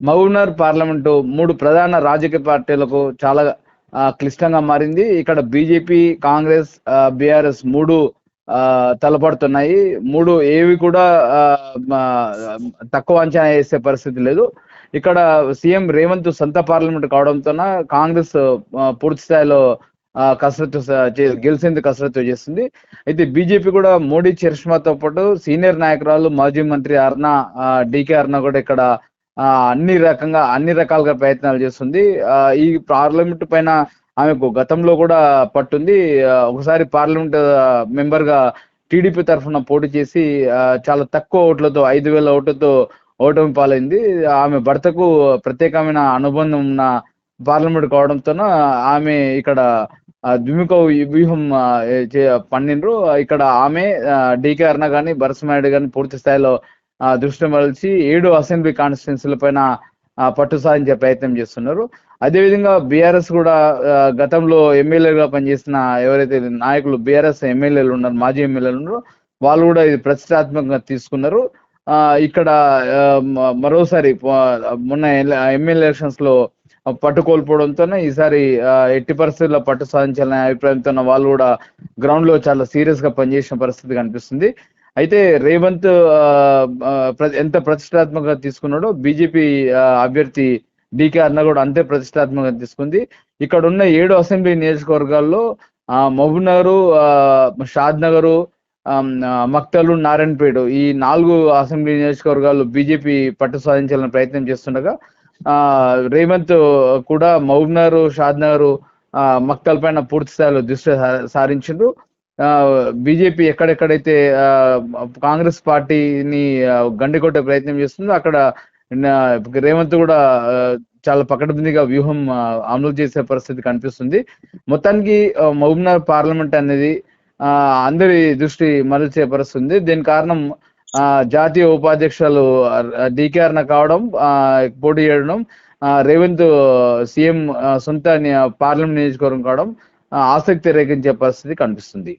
Mahabubnagar parliament మూడు ప్రధాన రాజకీయ పార్టీలకు చాలా క్లిష్టంగా మారింది. ఇక్కడ బీజేపీ కాంగ్రెస్ బీఆర్ఎస్ మూడు ఆ, తలపడుతున్నాయి. మూడు ఏవి కూడా తక్కువ అంచనా వేసే పరిస్థితి లేదు. ఇక్కడ సీఎం రేవంత్ సొంత పార్లమెంట్ కావడంతో కాంగ్రెస్ పూర్తి స్థాయిలో ఆ, కసరత్తు గెలిచేందుకు కసరత్తు చేస్తుంది. అయితే బీజేపీ కూడా మోడీ చరిష్మాతో పాటు సీనియర్ నాయకురాలు మాజీ మంత్రి అర్ణ డికే అర్ణ కూడా ఇక్కడ అన్ని రకంగా అన్ని రకాలుగా ప్రయత్నాలు చేస్తుంది. ఈ పార్లమెంట్ పైన ఆమెకు గతంలో కూడా పట్టుంది. ఒకసారి పార్లమెంట్ మెంబర్గా టీడీపీ తరఫున పోటీ చేసి చాలా తక్కువ ఓట్లతో ఐదు వేల ఓట్లతో ఓటమి పాలైంది. ఆమె భర్తకు ప్రత్యేకమైన అనుబంధం ఉన్న పార్లమెంట్ కావడంతో ఆమె ఇక్కడ ద్విముఖ వ్యూహం పండిండ్రు. ఇక్కడ ఆమె డికే అర్ణ కానీ భరసమాయుడు కానీ పూర్తి స్థాయిలో దృష్టి మరల్చి ఏడు అసెంబ్లీ కాన్స్టిట్యున్సీల పైన పట్టు సాధించే ప్రయత్నం చేస్తున్నారు. అదేవిధంగా బీఆర్ఎస్ కూడా గతంలో ఎమ్మెల్యేగా పనిచేసిన ఎవరైతే నాయకులు బీఆర్ఎస్ ఎమ్మెల్యేలు ఉన్నారు మాజీ ఎమ్మెల్యేలు ఉన్నారో వాళ్ళు కూడా ఇది ప్రతిష్టాత్మకంగా తీసుకున్నారు. ఇక్కడ మరోసారి మొన్న ఎమ్మెల్యే ఎలక్షన్స్లో పట్టు కోల్పోవడంతోనే ఈసారి ఎట్టి పరిస్థితుల్లో పట్టు సాధించాలనే అభిప్రాయంతో వాళ్ళు కూడా గ్రౌండ్లో చాలా సీరియస్గా పనిచేసిన పరిస్థితి కనిపిస్తుంది. అయితే రేవంత్ ఆ, ఎంత ప్రతిష్టాత్మకంగా తీసుకున్నాడో బీజేపీ అభ్యర్థి డికే అన్న కూడా అంతే ప్రతిష్టాత్మకంగా తీసుకుంది. ఇక్కడ ఉన్న ఏడు అసెంబ్లీ నియోజకవర్గాల్లో ఆ, మహబూబ్ నగర్ షాద్ నగర్ మక్తలు నారాయణపేట ఈ నాలుగు అసెంబ్లీ నియోజకవర్గాలు బీజేపీ పట్టు సాధించాలని ప్రయత్నం చేస్తుండగా ఆ రేవంత్ కూడా మహబూబ్ నగర్ షాద్ నగర్ మక్తల్ పైన పూర్తి స్థాయిలో దృష్టి సారించిండ్రు. బీజేపీ ఎక్కడెక్కడైతే కాంగ్రెస్ పార్టీని గండి గండికొట్టే ప్రయత్నం చేస్తుందో అక్కడ రేవంత్ కూడా చాలా పకడ్బందీగా వ్యూహం అమలు చేసే పరిస్థితి కనిపిస్తుంది. మొత్తానికి మహబూబ్నగర్ పార్లమెంట్ అనేది ఆ, అందరి దృష్టి మరల్చే పరిస్థితుంది. దీని కారణం ఆ, జాతీయ ఉపాధ్యక్షులు డీకేఆర్న కావడం ఆ, పోటీ చేయడం ఆ, రేవంత్ సీఎం సొంత ని- పార్లమెంట్ నియోజకవర్గం కావడం ఆసక్తి రేగించే పరిస్థితి కనిపిస్తుంది.